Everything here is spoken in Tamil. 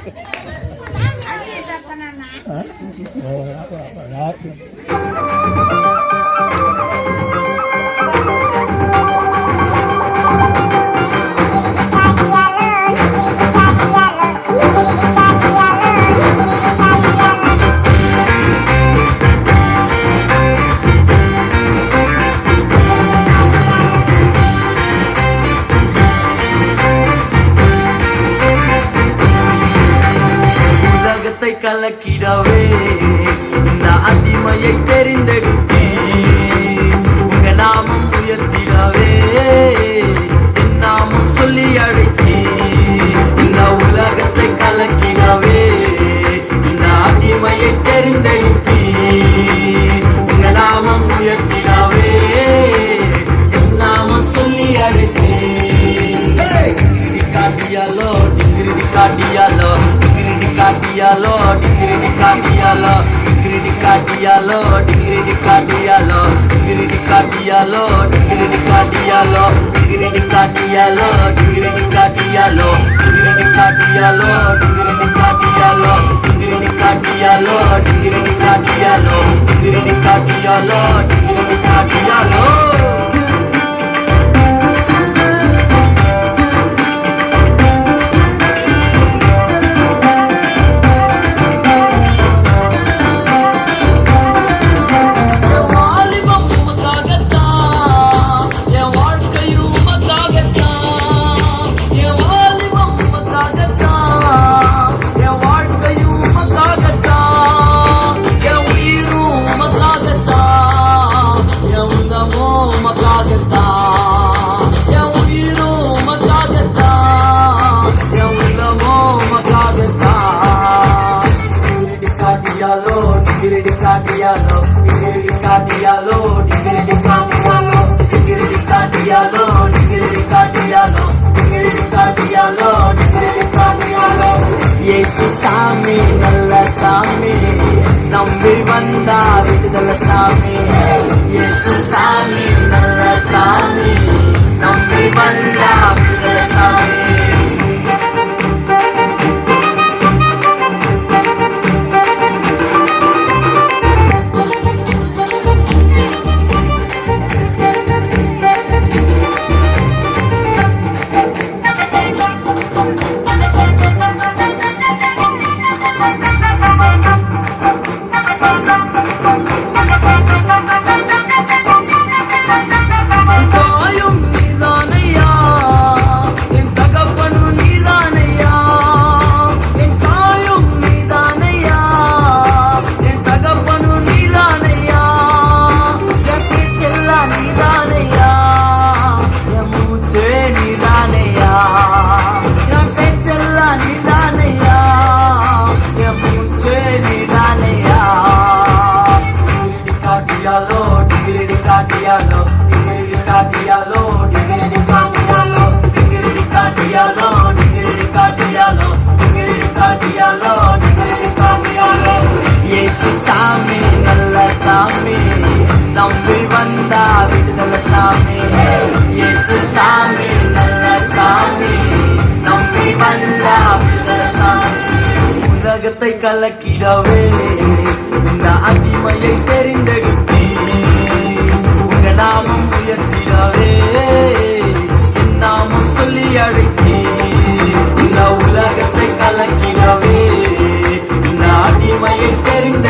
ஆ கலக்கிடவே. இந்த அடிமையை தெரிந்தெடுத்தே டிகிரி காட்டியாலோ டிகிரி காட்டியாலோ டிகிரி காட்டியாலோ டிகிரி காட்டியாலோ டிகிரி காட்டியாலோ டிகிரி காட்டியாலோ டிகிரி காட்டியாலோ டிகிரி காட்டியாலோ டிகிரி காட்டியாலோ டிகிரி காட்டியாலோ டிகிரி காட்டியாலோ டிகிரி காட்டியாலோ டிகிரிடி காட்டியாலோ டிகிரிடி காட்டியாலோ டிகிரிடி காட்டியாலோ டிகிரிடி காட்டியாலோ டிகிரிடி காட்டியாலோ டிகிரிடி காட்டியாலோ டிகிரிடி காட்டியாலோ இயேசு சாமி நல்ல சாமி நம்பி வந்தா விடுதலை சாமி இயேசு சாமி நல்ல சாமி நம்பி வந்தா சாமி. இயேசு சாமி நல்ல சாமி. நம்பி வந்தா சாமி. உலகத்தை கலக்கிடவே இந்த அடிமையை தெரிந்தெடுத்தே. உங்க நாமம் உயர்த்திடவே என் நாமம் சொல்லி அழைத்தி. இந்த உலகத்தை கலக்கிடவே இந்த அடிமையை தெரிந்த